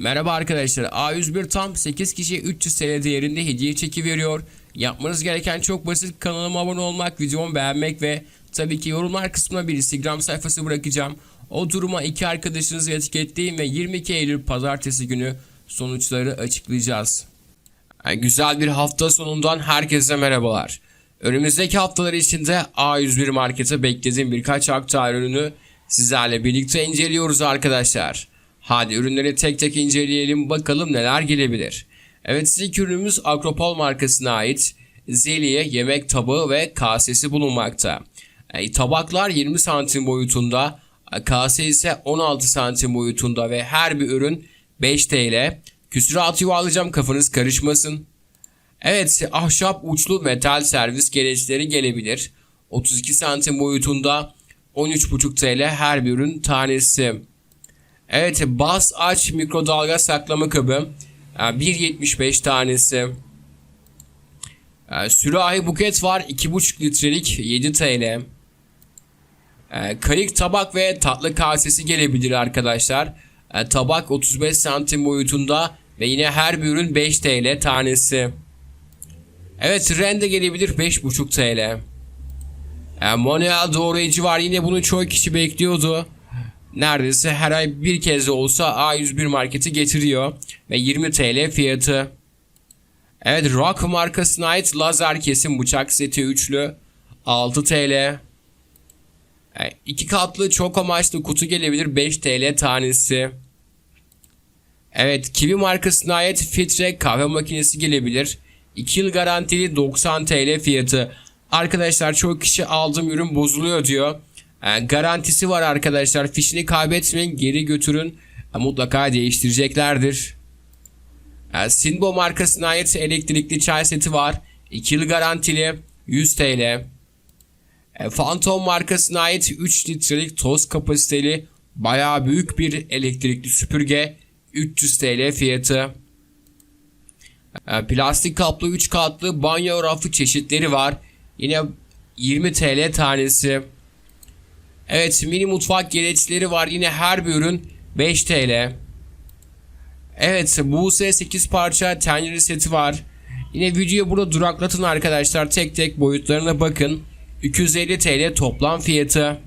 Merhaba arkadaşlar. A101 tam 8 kişiye 300 TL değerinde hediye çeki veriyor. Yapmanız gereken çok basit. Kanalıma abone olmak, videomu beğenmek ve tabii ki yorumlar kısmına bir Instagram sayfası bırakacağım. O duruma iki arkadaşınızı etiketleyin ve 22 Eylül pazartesi günü sonuçları açıklayacağız. Yani güzel bir hafta sonundan herkese merhabalar. Önümüzdeki haftalar içinde A101 Market'e beklediğim birkaç aktar ürünü sizlerle birlikte inceliyoruz arkadaşlar. Hadi ürünleri tek tek inceleyelim bakalım neler gelebilir. Evet ilk ürünümüz Akropol markasına ait Zeliye yemek tabağı ve kasesi bulunmakta. E, tabaklar 20 santim boyutunda, e, kase ise 16 santim boyutunda ve her bir ürün 5 TL. Küsuratı yuvarlayacağım kafanız karışmasın. Evet ahşap uçlu metal servis gereçleri gelebilir. 32 santim boyutunda 13,5 TL her bir ürün tanesi. Evet bas aç mikrodalga saklama kabı e, 1.75 tanesi. E, Sürahi buket var 2,5 litrelik 7 TL. E, Kayık tabak ve tatlı kasesi gelebilir arkadaşlar. Tabak 35 santim boyutunda ve yine her bir ürün 5 TL tanesi. Evet rende gelebilir 5,5 TL. Manuel doğrayıcı var yine bunu çoğu kişi bekliyordu. Neredeyse her ay bir kez de olsa A101 marketi getiriyor ve 20 TL fiyatı. Evet Rock markasına ait lazer kesim bıçak seti üçlü 6 TL. E, iki katlı çok amaçlı kutu gelebilir 5 TL tanesi. Evet Kiwi markasına ait filtre kahve makinesi gelebilir. 2 yıl garantili 90 TL fiyatı. Arkadaşlar çok kişi aldığım ürün bozuluyor diyor. E, garantisi var arkadaşlar. Fişini kaybetmeyin geri götürün. E, mutlaka değiştireceklerdir. E, Sinbo markasına ait elektrikli çay seti var. 2 yıl garantili 100 TL. Phantom markasına ait 3 litrelik toz kapasiteli bayağı büyük bir elektrikli süpürge 300 TL fiyatı. Plastik kaplı 3 katlı banyo rafı çeşitleri var. Yine 20 TL tanesi. Evet mini mutfak gereçleri var. Yine her bir ürün 5 TL. Evet Buse 8 parça tencere seti var. Yine videoyu burada duraklatın arkadaşlar. Tek tek boyutlarına bakın. 250 TL toplam fiyatı.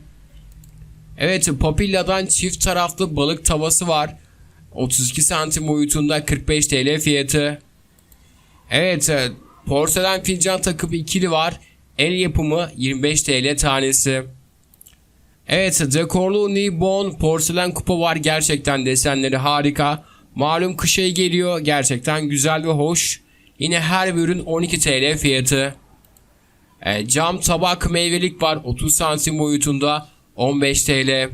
Evet Papilla'dan çift taraflı balık tavası var. 32 santim boyutunda 45 TL fiyatı. Evet porselen fincan takımı ikili var. El yapımı 25 TL tanesi. Evet dekorlu Nibon porselen kupa var. Gerçekten desenleri harika. Malum kış ayı geliyor. Gerçekten güzel ve hoş. Yine her bir ürün 12 TL fiyatı. E, cam tabak meyvelik var. 30 santim boyutunda 15 TL.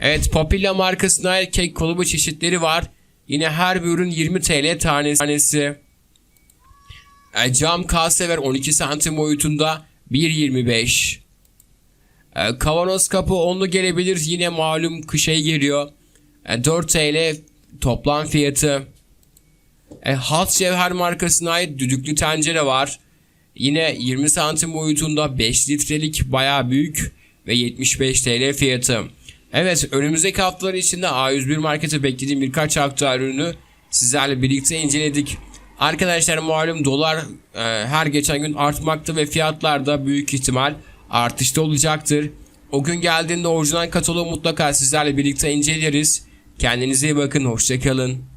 Evet Papilla markasına ait kek kalıbı çeşitleri var. Yine her bir ürün 20 TL tanesi. E, cam kase ver 12 santim boyutunda 1.25. E, kavanoz kapı onlu gelebilir yine malum kış ayı geliyor. E, 4 TL toplam fiyatı. E, Hat Cevher markasına ait düdüklü tencere var. Yine 20 santim boyutunda 5 litrelik baya büyük ve 75 TL fiyatı. Evet önümüzdeki haftalar içinde A101 markete beklediğim birkaç aktar ürünü sizlerle birlikte inceledik. Arkadaşlar malum dolar e, her geçen gün artmakta ve fiyatlar da büyük ihtimal artışta olacaktır. O gün geldiğinde orijinal kataloğu mutlaka sizlerle birlikte inceleriz. Kendinize iyi bakın, hoşçakalın.